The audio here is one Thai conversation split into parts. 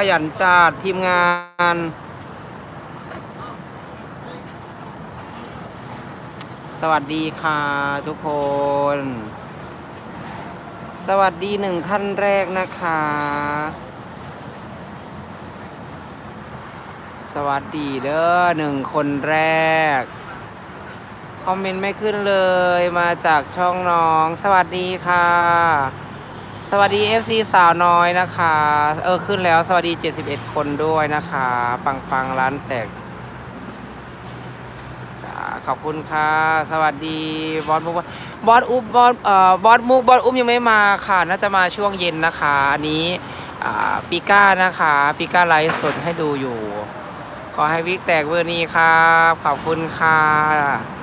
ขยันจัดทีมงาน สวัสดีค่ะทุกคน สวัสดีหนึ่งท่านแรกนะคะ สวัสดีเด้อหนึ่งคนแรก คอมเมนต์ไม่ขึ้นเลยมาจากช่องน้อง สวัสดีค่ะ สวัสดี FC สาวน้อยนะคะ เออขึ้นแล้วสวัสดี 71 คนด้วยนะคะ ปังปังร้านแตกขอบคุณค่ะ สวัสดีบอสมุกบอสอุบบอสเอ่อบอสมุกบอสอุ๊บยังไม่มาค่ะ น่าจะมาช่วงเย็นนะคะอันนี้ปิก้านะคะปิก้าไลฟ์สดให้ดูอยู่ ขอให้วิกแตกเบอร์นี้ครับขอบคุณค่ะ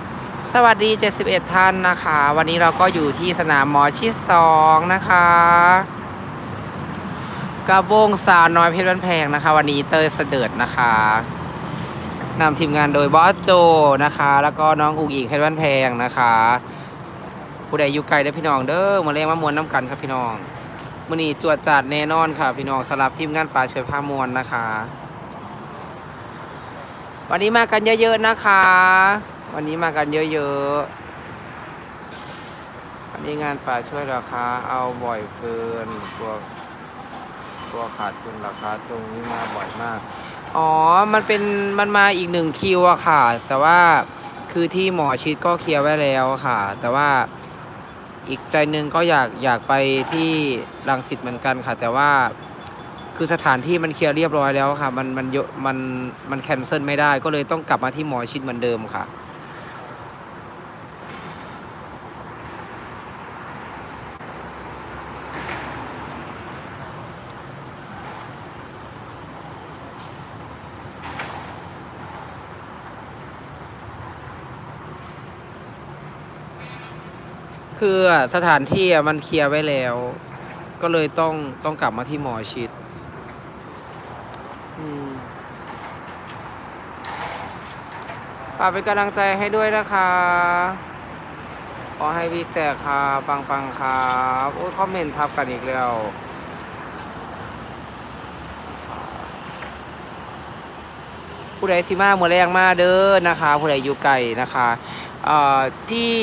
สวัสดี 71 ท่านนะคะ วันนี้เราก็อยู่ที่สนามหมอชิดสองนะคะ กระบงสาวน้อยเพชรบ้านแพงนะคะ วันนี้เตยเสดิร์ดนะคะนำทีมงานโดยบอสโจนะคะ แล้วก็น้องอุ๋งอิงเพชรบ้านแพงนะคะ ผู้ใดอยู่ไกลได้พี่น้องเด้อมาเรียกมามวนน้ำกันครับพี่น้องมือนี้จวดจัดแน่นอนค่ะ พี่น้องสำหรับทีมงานป่าเชยผ้ามวลนะคะ วันนี้มากันเยอะๆนะคะ วันนี้มากันเยอะๆวันนี้งานป่าช่วยราคา เอาบ่อยเกินตัวตัวขาดทุนราคาตรงนี้มาบ่อยมาก อ๋อ มันเป็นมันมาอีกหนึ่งคิวอะค่ะ แต่ว่าคือที่หมอชิดก็เคลียร์ไว้แล้วค่ะ แต่ว่าอีกใจหนึ่งก็อยากอยากไปที่รังสิตเหมือนกันค่ะ แต่ว่าคือสถานที่มันเคลียร์เรียบร้อยแล้วค่ะ มันมันเยอะมันมันแคนเซิลไม่ได้ ก็เลยต้องกลับมาที่หมอชิดเหมือนเดิมค่ะ คือสถานที่มันเคลียร์ไว้แล้ว ก็เลยต้องต้องกลับมาที่หมอชิดฝากเป็นกำลังใจให้ด้วยนะคะ ขอให้วิกแตกค่ะปังปังๆครับโอ้ยคอมเมนต์ทับกันอีกแล้วผู้ใดสิมาเมื่อแรงมาเด้อนะคะ ผู้ใดอยู่ไกลนะคะ เอ่อที่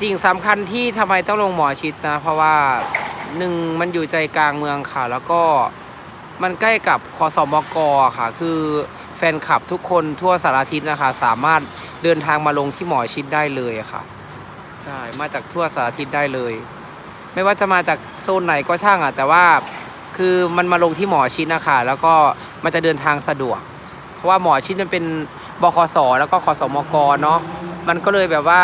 สิ่งสำคัญที่ทำไมต้องลงหมอชิดนะ เพราะว่าหนึ่งมันอยู่ใจกลางเมืองค่ะ แล้วก็มันใกล้กับคอสมกค่ะ คือแฟนคลับทุกคนทั่วสารทิศนะคะ สามารถเดินทางมาลงที่หมอชิดได้เลยค่ะ ใช่ มาจากทั่วสารทิศได้เลย ไม่ว่าจะมาจากโซนไหนก็ช่างอะ แต่ว่าคือมันมาลงที่หมอชิดนะคะ แล้วก็มันจะเดินทางสะดวก เพราะว่าหมอชิดมันเป็นบคสแล้วก็คสมกเนาะ มันก็เลยแบบว่า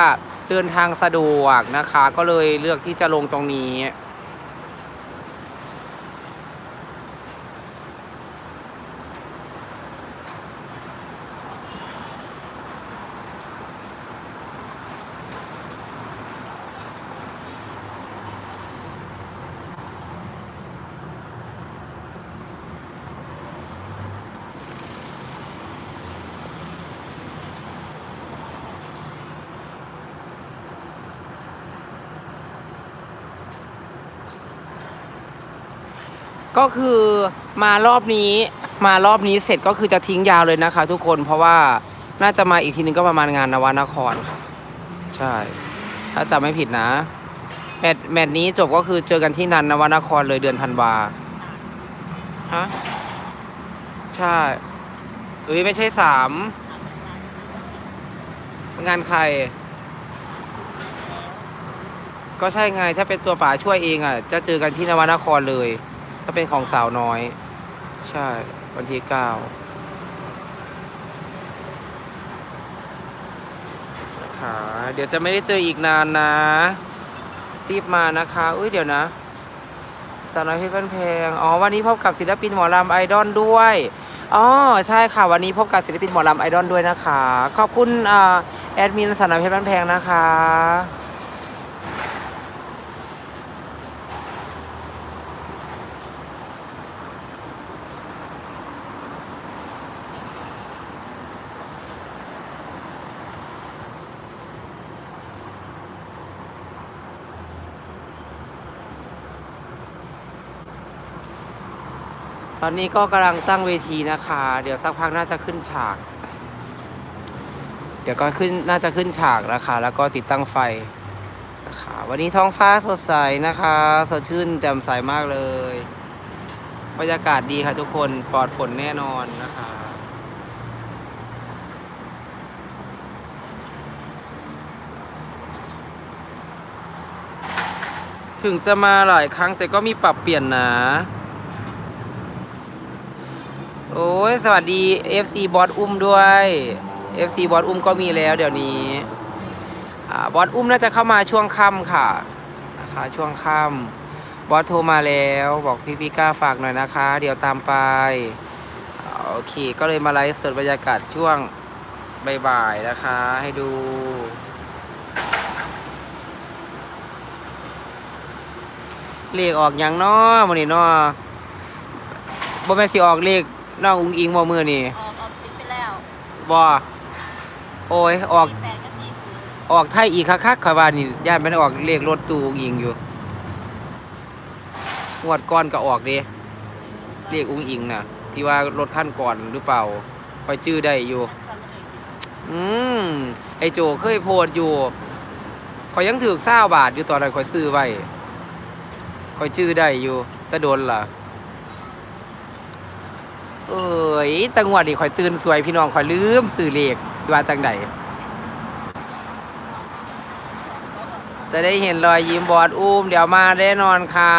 เดินทางสะดวกนะคะ ก็เลยเลือกที่จะลงตรงนี้ ก็คือมารอบนี้มารอบนี้เสร็จก็คือจะทิ้งยาวเลยนะคะ ทุกคนเพราะว่าน่าจะมาอีกทีนึงก็ประมาณงานนวนครค่ะใช่ ถ้าจำไม่ผิดนะแมตช์แมตช์นี้จบก็คือเจอกันที่นันนวนครเลยเดือนธันวาฮะใช่เอ้ยไม่ใช่สามงานใคร ก็ใช่ไงถ้าเป็นตัวป๋าช่วยเองอะ จะเจอกันที่นวนครเลย ถ้าเป็นของสาวน้อย ใช่ วันที่เก้านะคะเดี๋ยวจะไม่ได้เจออีกนานนะ รีบมานะคะอุ้ยเดี๋ยวนะสาวน้อยเพชรบ้านแพงอ๋อวันนี้พบกับศิลปินหมอลำไอดอลด้วยอ๋อใช่ค่ะ วันนี้พบกับศิลปินหมอลำไอดอลด้วยนะคะ ขอบคุณอ่าแอดมินสาวน้อยเพชรบ้านแพงนะคะ ตอนนี้ก็กำลังตั้งเวทีนะคะ เดี๋ยวสักพักน่าจะขึ้นฉาก เดี๋ยวก็ขึ้นน่าจะขึ้นฉากนะคะ แล้วก็ติดตั้งไฟนะคะ วันนี้ท้องฟ้าสดใสนะคะ สดชื่นแจ่มใสมากเลยบรรยากาศดีค่ะทุกคนปลอดฝนแน่นอนนะคะถึงจะมาหลายครั้งแต่ก็มีปรับเปลี่ยนนะ โอ้ยสวัสดี FC บอสอุ้มด้วย FC บอสอุ้มก็มีแล้วเดี๋ยวนี้บอสอุ้มน่าจะเข้ามาช่วงค่ำค่ะนะคะช่วงค่ำบอสโทรมาแล้วบอกพี่พี่ก้าฝากหน่อยนะคะ เดี๋ยวตามไปโอเคก็เลยมาไลฟ์สดบรรยากาศช่วงบ่ายๆนะคะ ให้ดูเลขออกหยังเนาะมื้อนี้เนาะบ่แม่นสิออกเลข น้องอุ้งอิงบ่มื้อนี้ออกออกซิปไปแล้วบ่โอ้ยออกสี่แปดกับสี่ศูนย์ออกไทยอีกคักๆข่อยว่านี่ย่านมันออกเลขรถตู้อุ้งอิงอยู่งวดก่อนก็ออกเด้เลขอุ้งอิงน่ะ ที่ว่ารถคันก่อนหรือเปล่าข่อยจื้อได้อยู่อันความเลยอืมไอโจเคยโพดอยู่ข่อยยังถือเศร้าบาทอยู่ตอนนั้นข่อยซื้อไว้ข่อยจื้อได้อยู่แต่โดนล่ะ เอ้ยตังหวัดนี่ข่อยตื่นสวยพี่น้องข่อยลืมซื้อเลขว่าจังใดจะได้เห็นรอยยิ้มบอสอุ้ม เดี๋ยวมาแน่นอนค่ะ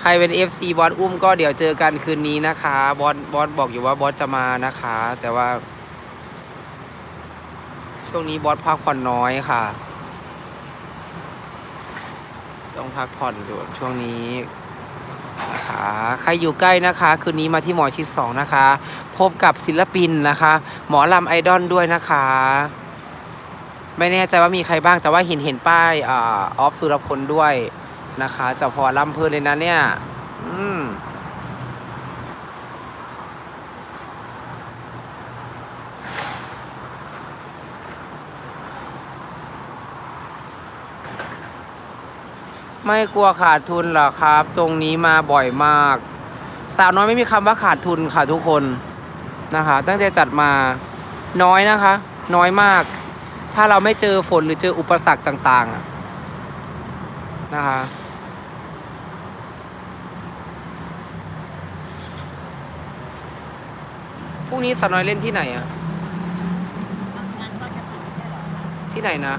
ใครเป็น FC บอสอุ้มก็เดี๋ยวเจอกันคืนนี้นะคะบอสบอสบอกอยู่ว่าบอสจะมานะคะ แต่ว่า ช่วงนี้บอสพักผ่อนน้อยค่ะ ต้องพักผ่อนอยู่ช่วงนี้ นะคะใครอยู่ใกล้นะคะ คืนนี้มาที่หมอชิดสองนะคะ พบกับศิลปินนะคะ หมอลำไอดอลด้วยนะคะ ไม่แน่ใจว่ามีใครบ้างแต่ว่าเห็นเห็นป้ายออฟสุรพลด้วยนะคะจะพอลำเพลินเลยนะเนี่ย ไม่กลัวขาดทุนหรอกครับ ตรงนี้มาบ่อยมาก สาวน้อยไม่มีคำว่าขาดทุนค่ะทุกคนนะคะ ตั้งแต่จัดมาน้อยนะคะ น้อยมาก ถ้าเราไม่เจอฝนหรือเจออุปสรรคต่างๆอะนะคะพรุ่งนี้สาวน้อยเล่นที่ไหนอะงานทอดกระถิ่นไม่ใช่เหรอที่ไหนนะ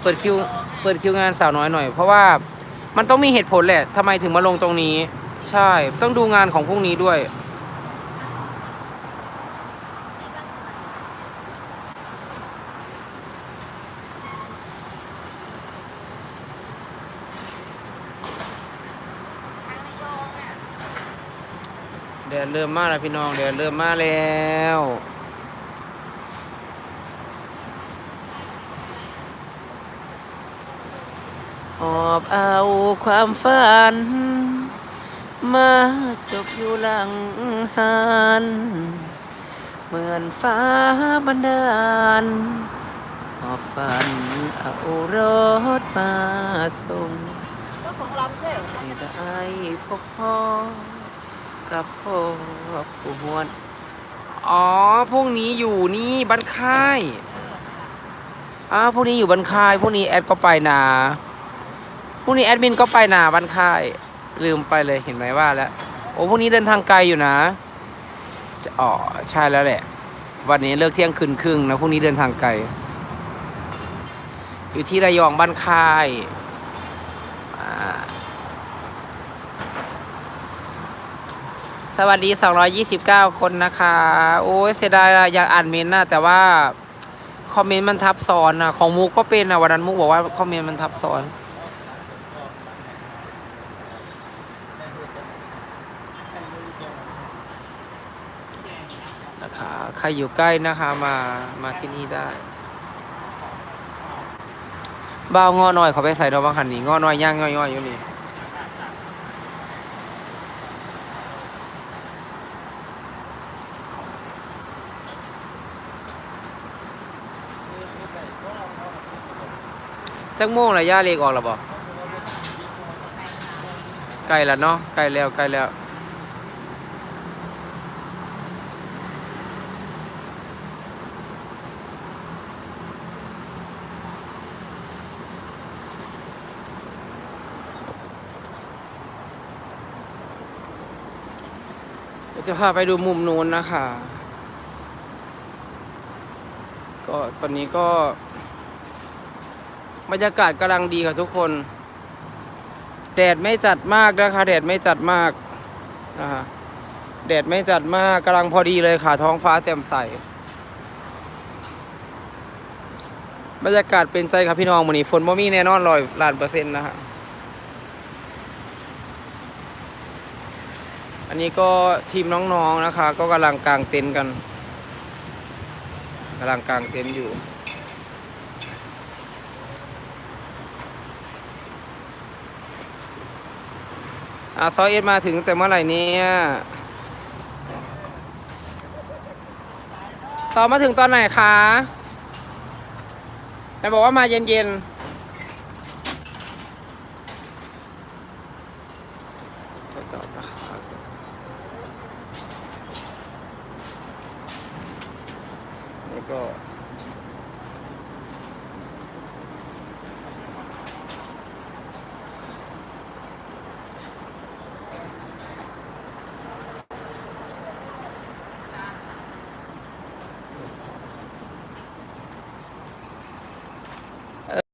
เปิดคิวเปิดคิวงานสาวน้อยหน่อย เพราะว่ามันต้องมีเหตุผลแหละทำไมถึงมาลงตรงนี้ ใช่ ต้องดูงานของพรุ่งนี้ด้วยทางระยองอะเดือนเริ่มมาแล้วพี่น้อง เดือนเริ่มมาแล้ว หอบเอาความฝัน มาจบอยู่หลังหันเหมือนฟ้าบันดาลหอบฝันเอารถมาส่งก็ของเราไม่ใช่เหรอให้ได้พบพ่อกับพ่อผู้หวนอ๋อ พวกนี้อยู่นี่บ้านค่าย อ้าวพวกนี้อยู่บ้านค่าย พวกนี้แอดก็ไปนา พวกนี้แอดมินก็ไปนาบ้านค่ายลืมไปเลยเห็นไหมว่าแล้วโอ้พวกนี้เดินทางไกลอยู่นะจะอ๋อใช่แล้วแหละ วันนี้เลิกเที่ยงคืนครึ่งนะพวกนี้เดินทางไกล อยู่ที่ระยองบ้านค่ายสวัสดี 229 คนนะคะ โอ้ยเสียดายอยากอ่านเมนต์นะแต่ว่า คอมเมนต์มันทับซ้อนนะของมุกก็เป็นนะวันนั้นมุกบอกว่าคอมเมนต์มันทับซ้อน นะคะ ใครอยู่ใกล้นะคะมามาที่นี่ได้บ้าวงอหน่อยเขาไปใส่ดอกบางหันนี่งอหน่อยย่างย่อยๆอยู่นี่จักโมงละย่าเลขออกแล้วบ่ใกล้ล้วเนาะใกล้แล้วใกล้แล้ว จะพาไปดูมุมนู้นนะคะ ก็ตอนนี้ก็บรรยากาศกำลังดีค่ะทุกคน แดดไม่จัดมากนะคะ แดดไม่จัดมากนะคะแดดไม่จัดมากกำลังพอดีเลยค่ะ ท้องฟ้าแจ่มใส บรรยากาศเป็นใจครับพี่น้องวันนี้ฝนบ่มีแน่นอนร้อยล้านเปอร์เซ็นต์นะฮะ อันนี้ก็ทีมน้องๆนะคะ ก็กำลังกางเต็นท์กันกำลังกางเต็นท์อยู่อ่าซอยเอ็ดมาถึงแต่เมื่อไหร่เนี่ยซอมาถึงตอนไหนคะไหนบอกว่ามาเย็นๆจะตอบนะคะนี่ ก็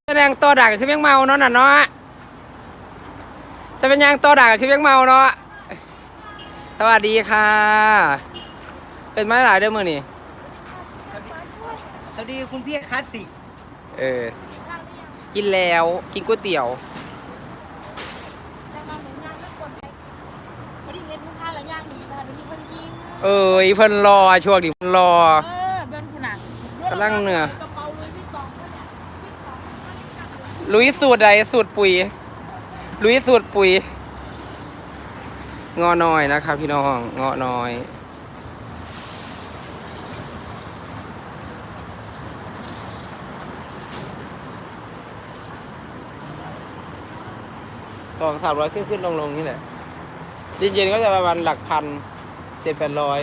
แสดงตัวด่ากับคือเพียงเมาเนาะน่ะเนาะจะเป็นยังตัวด่ากับคือเพียงเมาเนาะสวัสดีค่ะ เป็นไม้หลายเด้อมือนี่ สวัสดีคุณพี่คลาสสิกเออ กินแล้วกินก๋วยเตี๋ยวแต่มาหมูย่างไม่กดไปพอดีเห็นลูกค้าแล้วย่างหนีมาเดี๋ยวมีคนยิงเอ้ยเพิ่นรอช่วงนี้เพิ่นรอ เออเดินคุณอะกำลังเหนื่อยกระเป๋าเลยพี่ตองเขาเนี่ยพี่ตองลุยสูตรใดสูตรปุ๋ยลุยสูตรปุ๋ยงอน้อยนะครับพี่น้องงอน้อย องสามร้อยขึ้นขึ้นลงลงนี่แหละเย็นๆก็จะประมาณหลักพันเจ็ดแปดร้อย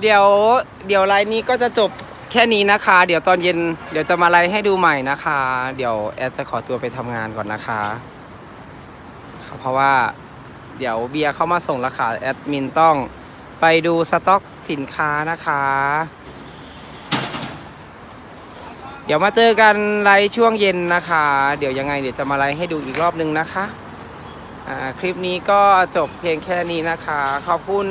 เดี๋ยวเดี๋ยวไลน์นี้ก็จะจบแค่นี้นะคะ เดี๋ยวตอนเย็นเดี๋ยวจะมาไลฟ์ให้ดูใหม่นะคะ เดี๋ยวแอดจะขอตัวไปทำงานก่อนนะคะคเพราะว่าเดี๋ยวเบียร์เข้ามาส่งแล้วค่ะแอดมินต้องไปดูสต็อกสินค้านะคะ เดี๋ยวมาเจอกันไลฟ์ช่วงเย็นนะคะ เดี๋ยวยังไงเดี๋ยวจะมาไลฟ์ให้ดูอีกรอบนึงนะคะอ่าคลิปนี้ก็จบเพียงแค่นี้นะคะ ขอบคุณ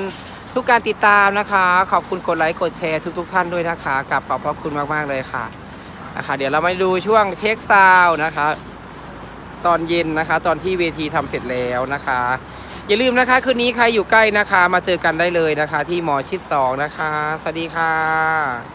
ทุกการติดตามนะคะ ขอบคุณกดไลค์กดแชร์ทุกๆท่านด้วยนะคะกับขอบพระคุณมากๆเลยค่ะนะคะเดี๋ยวเรามาดูช่วงเช็คซาวนะคะ ตอนเย็นนะคะ ตอนที่เวทีทำเสร็จแล้วนะคะ อย่าลืมนะคะคืนนี้ใครอยู่ใกล้นะคะ มาเจอกันได้เลยนะคะ ที่หมอชิดสองนะคะ สวัสดีค่ะ